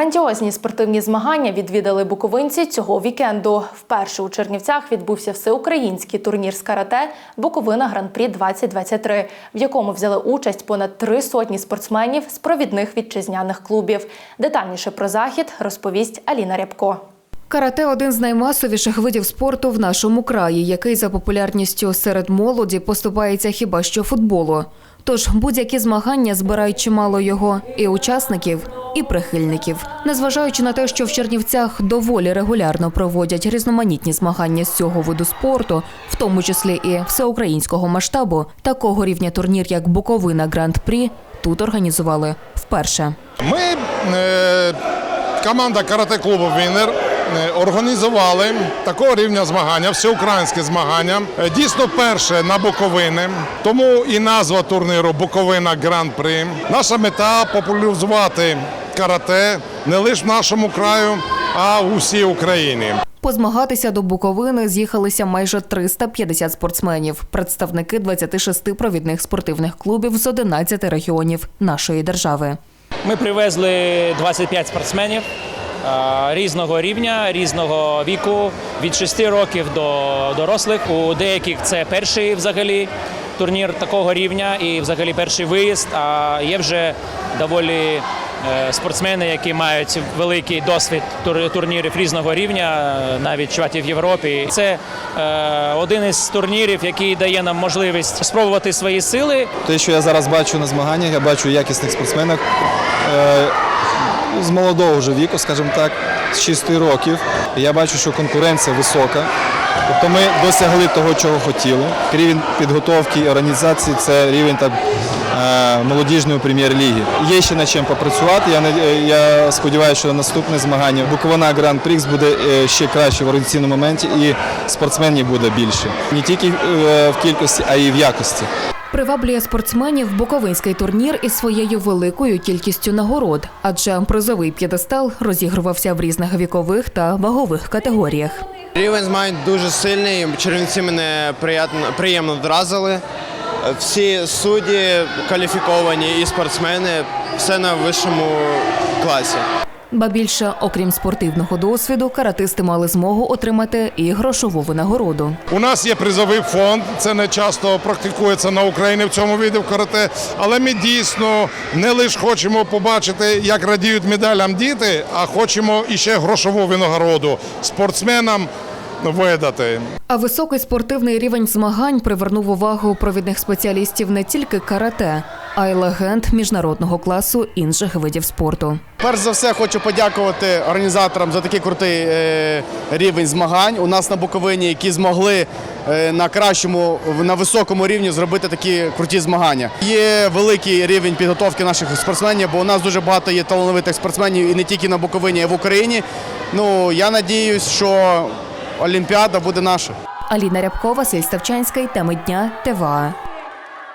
Грандіозні спортивні змагання відвідали буковинці цього вікенду. Вперше у Чернівцях відбувся всеукраїнський турнір з карате Буковина Гран-прі 2023, в якому взяли участь понад три сотні спортсменів з провідних вітчизняних клубів. Детальніше про захід розповість Аліна Рябко. Карате один з наймасовіших видів спорту в нашому краї, який за популярністю серед молоді поступається хіба що футболу. Тож будь-які змагання збирають чимало його і учасників, і прихильників. Незважаючи на те, що в Чернівцях доволі регулярно проводять різноманітні змагання з цього виду спорту, в тому числі і всеукраїнського масштабу, такого рівня турнір, як Буковина Гранд-прі, тут організували вперше. Ми, е, команда карате-клубу Вінер, е, організували такого рівня змагання, всеукраїнське змагання. Е, Дійсно, перше на Буковини, тому і назва турніру Буковина Гран-при. Наша мета популяризувати карате не лише в нашому краю, а у всій Україні. Позмагатися до Буковини з'їхалися майже 350 спортсменів, представники 26 провідних спортивних клубів з 11 регіонів нашої держави. Ми привезли 25 спортсменів різного рівня, різного віку, від 6 років до дорослих. У деяких це перший взагалі турнір такого рівня і взагалі перший виїзд. А є вже доволі спортсмени, які мають великий досвід турнірів різного рівня, е, навіть чватів Європі. Це е, один із турнірів, який дає нам можливість спробувати свої сили Те, що я зараз бачу на змаганнях, я бачу якісних спортсменів е, з молодого вже віку, скажімо так, з 6 років. Я бачу, що конкуренція висока. Тобто ми досягли того, чого хотіли. Рівень підготовки і організації це рівень так, е, молодіжної прем'єр-ліги. Є ще над чим попрацювати. Я, не- я сподіваюся, що наступне змагання Буковина Гран Прікс буде е, ще краще в організаційному моменті і спортсменів буде більше. Не тільки е, в кількості, а й в якості. Приваблює спортсменів буковинський турнір із своєю великою кількістю нагород, адже призовий п'єдестал розігрувався в різних вікових та вагових категоріях. Рівень змагань дуже сильний. Чернівці мене приємно вразили. Всі судді кваліфіковані і спортсмени, все на вищому класі. Ба більше, окрім спортивного досвіду, каратисти мали змогу отримати і грошову винагороду. У нас є призовий фонд. Це не часто практикується на Україні в цьому виді в карате. Але ми дійсно не лише хочемо побачити, як радіють медалям діти, а хочемо іще грошову винагороду спортсменам видати. А високий спортивний рівень змагань привернув увагу провідних спеціалістів не тільки карате, а й легенд міжнародного класу інших видів спорту. Перш за все хочу подякувати організаторам за такий крутий е, рівень змагань у нас на Буковині, які змогли е, на кращому, на високому рівні зробити такі круті змагання. Є великий рівень підготовки наших спортсменів, бо у нас дуже багато є талановитих спортсменів і не тільки на Буковині, а й в Україні. Ну я надіюсь, що Олімпіада буде наша. Аліна Рябкова, Василь теми дня, ТВА.